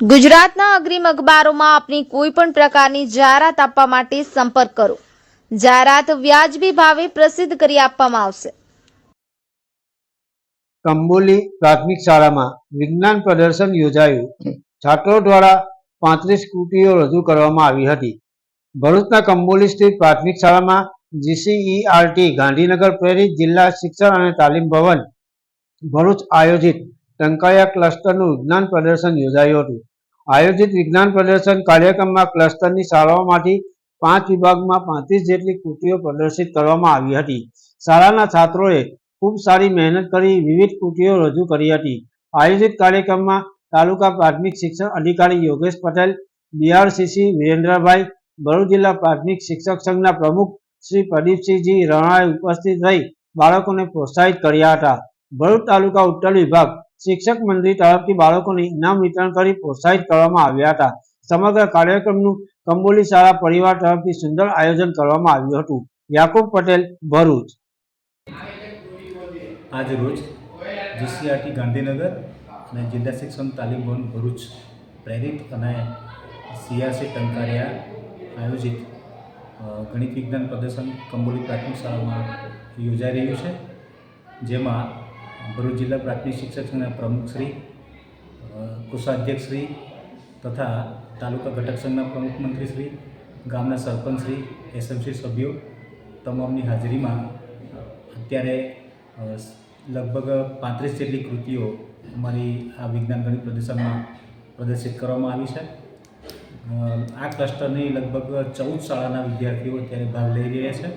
ગુજરાતના અગ્રીમ અખબારોમાં આપની કોઈ પણ પ્રકારની જાહેરાત આપવા માટે સંપર્ક કરો. જાહેરાત વ્યાજબી ભાવે પ્રસિદ્ધ કરી આપવામાં આવશે. કંબોલી પ્રાથમિક શાળામાં વિજ્ઞાન પ્રદર્શન યોજાયું. છાત્રો દ્વારા પાંત્રીસ કૃતિઓ રજૂ કરવામાં આવી હતી. ભરૂચના કંબોલી સ્થિત પ્રાથમિક શાળામાં જીસીઈઆરટી ગાંધીનગર પ્રેરિત જિલ્લા શિક્ષણ અને તાલીમ ભવન ભરૂચ આયોજિત ટંકાયા ક્લસ્ટરનું વિજ્ઞાન પ્રદર્શન યોજાયું હતું. આયોજિત વિજ્ઞાન પ્રદર્શન કાર્યક્રમમાં ક્લસ્ટરની શાળાઓમાંથી પાંચ વિભાગમાં પાંત્રીસ જેટલી કૃતિઓ પ્રદર્શિત કરવામાં આવી હતી. શાળાના છાત્રોએ ખૂબ સારી મહેનત કરી વિવિધ કૃતિઓ રજૂ કરી હતી. આયોજિત કાર્યક્રમમાં તાલુકા પ્રાથમિક શિક્ષણ અધિકારી યોગેશ પટેલ, બીઆરસીસી વિરેન્દ્રભાઈ, ભરૂચ જિલ્લા પ્રાથમિક શિક્ષક સંઘના પ્રમુખ શ્રી પ્રદીપસિંહજી રણાએ ઉપસ્થિત રહી બાળકોને પ્રોત્સાહિત કર્યા હતા. ભરૂચ તાલુકા ઉત્તર વિભાગ શિક્ષક મંડળી તરફથી બાળકોને ઇનામ વિતરણ કરી પ્રોત્સાહિત કરવામાં આવ્યા હતા. સમગ્ર કાર્યક્રમનું કંબોલી શાળા પરિવાર તરફથી સુંદર આયોજન કરવામાં આવ્યું હતું. યાકુબ પટેલ, ભરૂચ. આજ રોજ જીસીઆરટી ગાંધીનગર અને જિલ્લા શિક્ષણ તાલીમ ભવન ભરૂચ પ્રેરિત અને સીઆરસી ટંકારિયા આયોજિત ગણિત વિજ્ઞાન પ્રદર્શન કંબોલી પ્રાથમિક શાળામાં યોજાઈ રહ્યું છે. જેમાં ભરૂચ જિલ્લા પ્રાથમિક શિક્ષક સંઘના પ્રમુખશ્રી કોષાધ્યક્ષશ્રી તથા તાલુકા ઘટક સંઘના પ્રમુખ મંત્રીશ્રી ગામના સરપંચશ્રી એસએમસી સભ્યો તમામની હાજરીમાં અત્યારે લગભગ પાંત્રીસ જેટલી કૃતિઓ અમારી આ વિજ્ઞાન ગણિત પ્રદર્શનમાં પ્રદર્શિત કરવામાં આવી છે. આ ક્લસ્ટરની લગભગ ચૌદ શાળાના વિદ્યાર્થીઓ અત્યારે ભાગ લઈ રહ્યા છે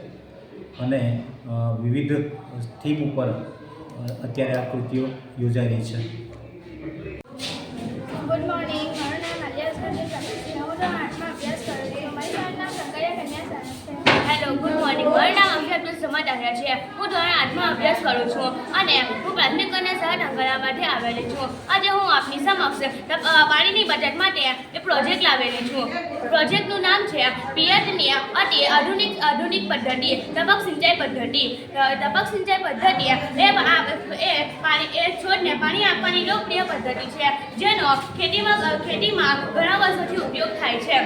અને વિવિધ થીમ ઉપર અત્યારે આ કૃતિઓ યોજાઈ રહી છે. ગુડ મોર્નિંગ મારું નામ અસ્કર છે. હું આઠમાં અભ્યાસ કરું છું. મારી શાળાનું નામ કંકરિયા કન્યા શાળા છે હેલો ગુડ મોર્નિંગ મારું આવ્યા છે. હું ધોરણ આઠમાં અભ્યાસ કરું છું અને હું પ્રાથમિક અને સહ માટે આવેલી છું. આજે હું આપની સમક્ષ પાણીની બચત માટે એ પ્રોજેક્ટ લાવેલી છું. પ્રોજેક્ટનું નામ છે પિયતની અતિ આધુનિક આધુનિક પદ્ધતિ ટપક સિંચાઈ પદ્ધતિ. ટપક સિંચાઈ પદ્ધતિ એ એ પાણી એ છોડને પાણી આપવાની લોકપ્રિય પદ્ધતિ છે, જેનો ખેતીમાં ખેતીમાં ઘણા વર્ષોથી ઉપયોગ થાય છે.